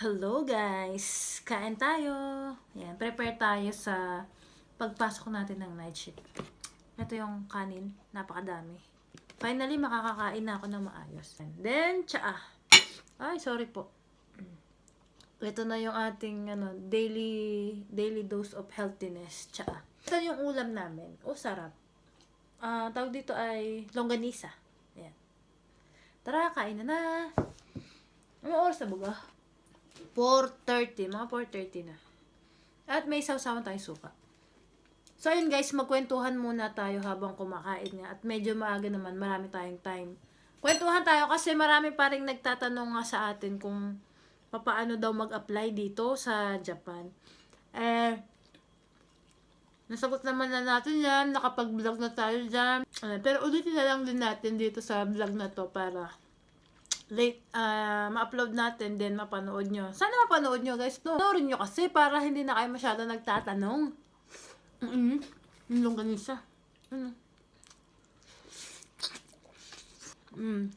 Hello guys! Kain tayo! Yan, prepare tayo sa pagpasok natin ng night shift. Ito yung kanin, napakadami. Finally, makakakain na ako ng maayos. And then, tsaa. Ay, sorry po. Ito na yung ating ano, daily daily dose of healthiness. Tsaa. Ito yung ulam namin. Oh, sarap. Ah, tawag dito ay longganisa. Ayan. Tara, kain na na. Ano oras na ba? 4.30. Mga 4.30 na. At may sausawan tayong suka. So, ayun guys, magkwentuhan muna tayo habang kumakain nga. At medyo maaga naman, marami tayong time. Kwentuhan tayo kasi marami pa rin nagtatanong nga sa atin kung papaano daw mag-apply dito sa Japan. Eh, nasagot naman na natin yan. Nakapag-vlog na tayo dyan. Pero ulitin na lang din natin dito sa vlog na to para late ah ma-upload natin then mapanood nyo. Sana mapanood nyo guys. No, Panoorin nyo kasi para hindi na kayo masyado nagtatanong. Mm-hmm. Yung longganisa. Ano? Mm.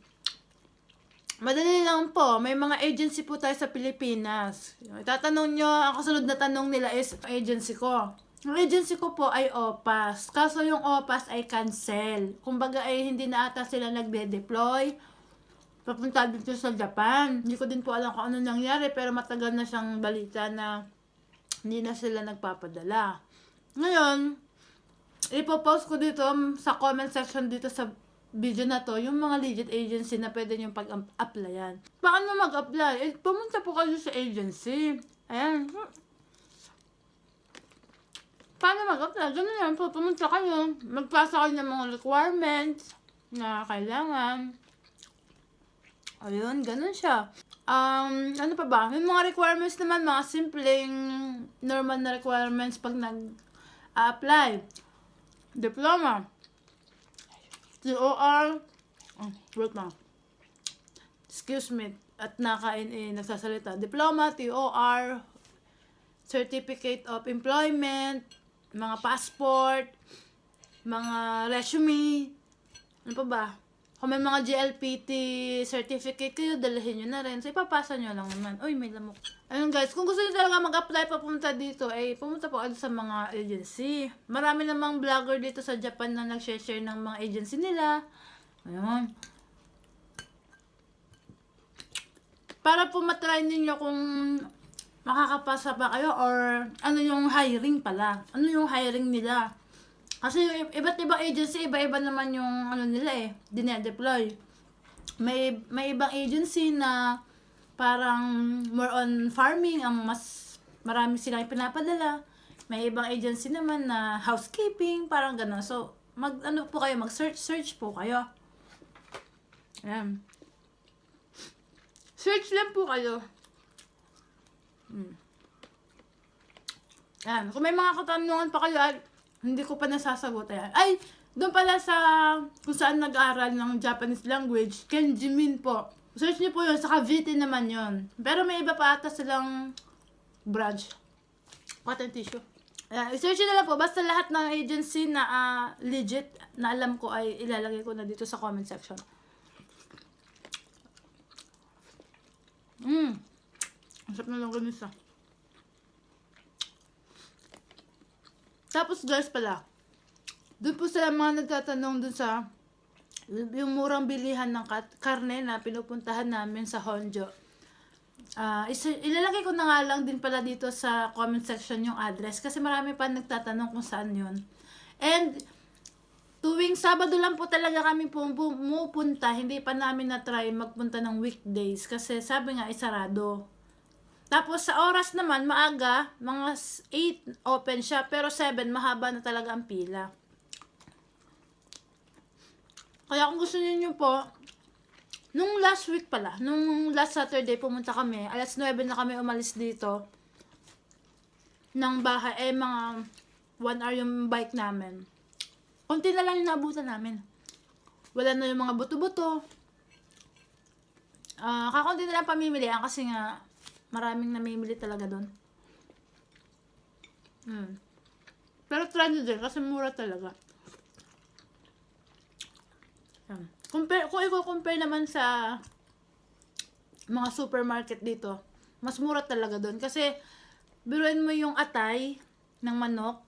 Madali lang po. May mga agency po tayo sa Pilipinas. Itatanong nyo, ang kasunod na tanong nila is agency ko. Ang agency ko po ay OPAS. Kaso yung OPAS ay cancel. Kumbaga ay hindi na ata sila nagde-deploy papunta dito sa Japan. Hindi ko din po alam kung ano nangyari pero matagal na siyang balita na hindi na sila nagpapadala. Ngayon, ipopost ko dito um, sa comment section dito sa video na to, yung mga legit agency na pwede nyo pag-applyan. Paano mag-apply? Eh, pumunta po kayo sa agency. Ayan. Paano mag-apply? Ganun yan po, pumunta kayo. Magpasa kayo ng mga requirements na kailangan. Ayun, ganun siya. Um, ano pa ba? May mga requirements naman, mga simpleng normal na requirements pag nag-apply. Diploma. TOR. Oh, wait lang. Excuse me. At nakain eh, nagsasalita. Diploma, TOR, Certificate of Employment, mga passport, mga resume, ano pa ba? Kung may mga GLPT certificate kayo, dalhin nyo na rin. So, ipapasa nyo lang naman. Uy, may lamok. Ayun guys, kung gusto nyo talaga mag-apply papunta dito, ay pumunta po kayo sa mga agency. Marami namang vlogger dito sa Japan na nag-share ng mga agency nila. Ayun. Para po matry ninyo kung makakapasa ba kayo or ano yung hiring pala. Ano yung hiring nila. Kasi yung iba't ibang agency, iba-iba naman yung ano nila eh, dinedeploy. May, may ibang agency na parang more on farming, ang mas marami silang pinapadala. May ibang agency naman na housekeeping, parang gano'n. So, mag ano po kayo, mag-search search po kayo. Ayan. Search lang po kayo. Hmm. Ayan. Kung may mga katanungan pa kayo, at hindi ko pa nasasagot. Ayan. Ay, doon pala sa kung saan nag-aaral ng Japanese language, Kenjimin po. Search niyo po yun. Sa Cavite naman yun. Pero may iba pa ata silang branch. Cotton tissue. Ayan. I-search nyo na lang po. Basta lahat ng agency na ah, legit na alam ko ay ilalagay ko na dito sa comment section. Mmm. Ang sarap na lang ganisa. Tapos guys pala, doon po sa mga nagtatanong doon sa yung murang bilihan ng karne na pinupuntahan namin sa Honjo. Isa- ilalagay ko na nga lang din pala dito sa comment section yung address kasi marami pa nagtatanong kung saan yun. And tuwing Sabado lang po talaga kami pum- pumupunta, hindi pa namin na-try magpunta ng weekdays kasi sabi nga isarado. Tapos sa oras naman, maaga, mga 8 open siya, pero 7 mahaba na talaga ang pila. Kaya kung gusto niyo po, nung last week pala, nung last Saturday pumunta kami, alas 9 na kami umalis dito ng bahay, eh mga 1 hour yung bike namin. Konti na lang yung naabutan namin. Wala na yung mga buto-buto. Ah, kakunti na lang pamimilian kasi nga maraming namimili talaga doon. Hmm. Pero try nyo din kasi mura talaga. Yan. Compare, kung i-compare naman sa mga supermarket dito, Mas mura talaga doon. Kasi, biruin mo yung atay ng manok,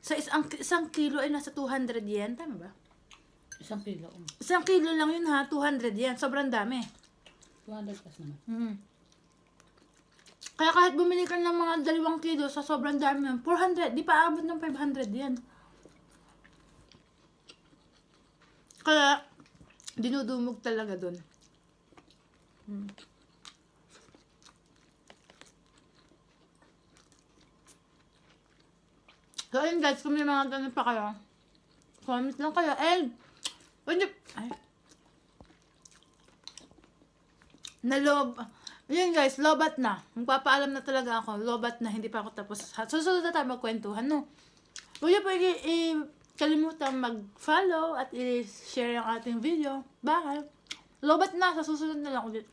sa isang, isang kilo ay nasa 200 yen. Tama ba? Isang kilo. um, Isang kilo lang yun ha, 200 yen. Sobrang dami. 200 plus naman. Mm. Kaya kahit bumili ka ng mga dalawang kilo sa sobrang dami yun, 400, di pa abot ng 500 yan. Kaya, dinudumog talaga dun. Mm. So, ayun guys, kung may mga ganun pa kayo, comment lang kayo. And, when you, ay, na lob, yun guys, lobat na. Magpapaalam na talaga ako, lobat na, hindi pa ako tapos. Susunod na tayo magkwentuhan, no? Huwag niyo pwede kalimutan mag-follow at i-share ang ating video. Bye! Lobat na, sa susunod na lang ulit.